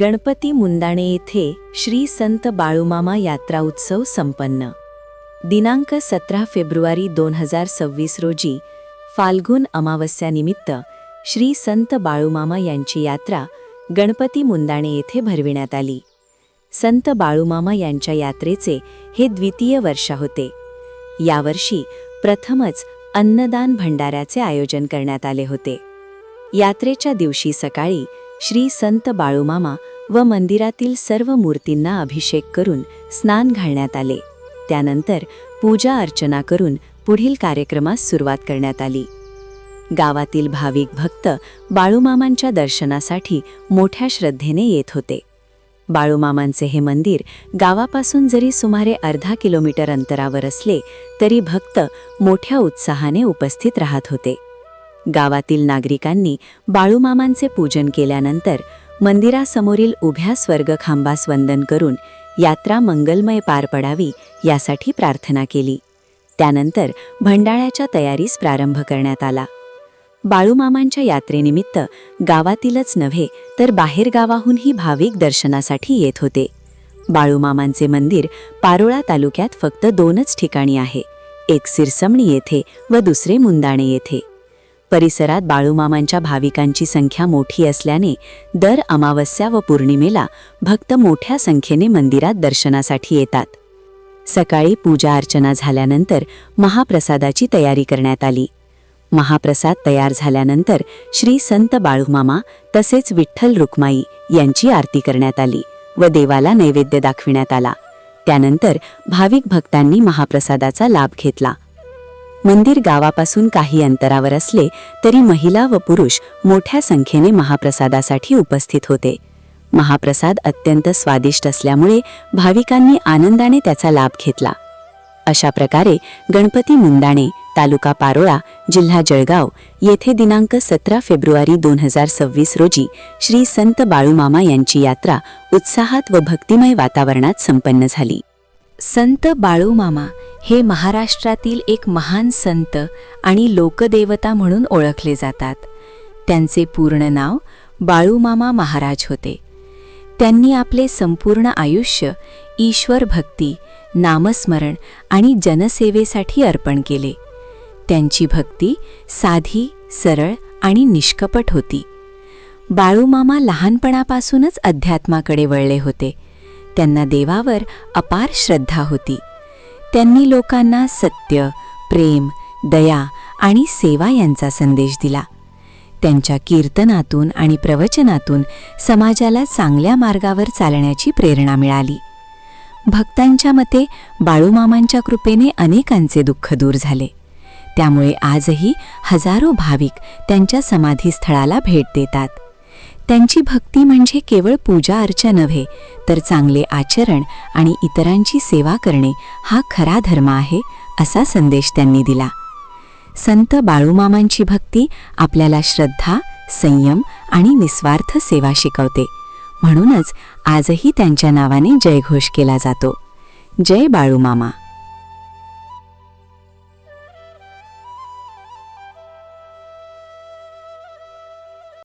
गणपती मुंदाणे येथे श्री संत बाळूमामा यात्रा उत्सव संपन्न. दिनांक सतरा फेब्रुवारी दोन हजार सव्वीस रोजी फाल्गुन अमावस्यानिमित्त श्री संत बाळूमामा यांची यात्रा गणपती मुंदाणे येथे भरविण्यात आली. संत बाळूमामा यांच्या यात्रेचे हे द्वितीय वर्ष होते. यावर्षी प्रथमच अन्नदान भंडाऱ्याचे आयोजन करण्यात आले होते. यात्रेच्या दिवशी सकाळी श्री संत बाळूमामा व मंदिरातील सर्व मूर्तींना अभिषेक करून स्नान घालण्यात आले. त्यानंतर पूजा अर्चना करून पुढील कार्यक्रमास सुरुवात करण्यात आली. गावातील भाविक भक्त बाळूमामांच्या दर्शनासाठी मोठ्या श्रद्धेने येत होते. बाळूमामांचे हे मंदिर गावापासून जरी सुमारे अर्धा किलोमीटर अंतरावर असले तरी भक्त मोठ्या उत्साहाने उपस्थित राहत होते. गावातील नागरिकांनी बाळूमामांचे पूजन केल्यानंतर मंदिरासमोरील उभ्या स्वर्गखांबास वंदन करून यात्रा मंगलमय पार पडावी यासाठी प्रार्थना केली. त्यानंतर भंडाळ्याच्या तयारीस प्रारंभ करण्यात आला. बाळूमामांच्या यात्रेनिमित्त गावातीलच नव्हे तर बाहेरगावाहूनही भाविक दर्शनासाठी येत होते. बाळूमामांचे मंदिर पारोळा तालुक्यात फक्त दोनच ठिकाणी आहे एक सिरसमणी येथे व दुसरे मुंदाणे येथे. परिसरात बाळूमामांच्या भाविकांची संख्या मोठी असल्याने दर अमावस्या व पौर्णिमेला भक्त मोठ्या संख्येने मंदिरात दर्शनासाठी येतात. सकाळी पूजा अर्चना झाल्यानंतर महाप्रसादाची तयारी करण्यात आली. महाप्रसाद तयार झाल्यानंतर श्री संत बाळूमामा तसेच विठ्ठल रुक्माई यांची आरती करण्यात आली व देवाला नैवेद्य दाखविण्यात आला. त्यानंतर भाविक भक्तांनी महाप्रसादाचा लाभ घेतला. मंदिर गावापासून काही अंतरावर असले तरी महिला व पुरुष मोठ्या संख्येने महाप्रसादासाठी उपस्थित होते. महाप्रसाद अत्यंत स्वादिष्ट असल्यामुळे भाविकांनी आनंदाने त्याचा लाभ घेतला. अशा प्रकारे गणपती मुंदाणे तालुका पारोळा जिल्हा जळगाव येथे दिनांक सतरा फेब्रुवारी दोन हजार सव्वीस रोजी श्री संत बाळूमामा यांची यात्रा उत्साहात व भक्तिमय वातावरणात संपन्न झाली. संत बाळूमामा हे महाराष्ट्रातील एक महान संत आणि लोकदेवता म्हणून ओळखले जातात. त्यांचे पूर्ण नाव बाळूमामा महाराज होते. त्यांनी आपले संपूर्ण आयुष्य ईश्वर भक्ती नामस्मरण आणि जनसेवेसाठी अर्पण केले. त्यांची भक्ती साधी सरळ आणि निष्कपट होती. बाळूमामा लहानपणापासूनच अध्यात्माकडे वळले होते. त्यांना देवावर अपार श्रद्धा होती. त्यांनी लोकांना सत्य प्रेम दया आणि सेवा यांचा संदेश दिला. त्यांच्या कीर्तनातून आणि प्रवचनातून समाजाला चांगल्या मार्गावर चालण्याची प्रेरणा मिळाली. भक्तांच्या मते बाळूमामांच्या कृपेने अनेकांचे दुःख दूर झाले. त्यामुळे आजही हजारो भाविक त्यांच्या समाधीस्थळाला भेट देतात. त्यांची भक्ती म्हणजे केवळ पूजा अर्चा नव्हे तर चांगले आचरण आणि इतरांची सेवा करणे हा खरा धर्म आहे असा संदेश त्यांनी दिला. संत बाळूमामांची भक्ती आपल्याला श्रद्धा संयम आणि निस्वार्थ सेवा शिकवते. म्हणूनच आजही त्यांच्या नावाने जयघोष केला जातो. जय बाळूमामा.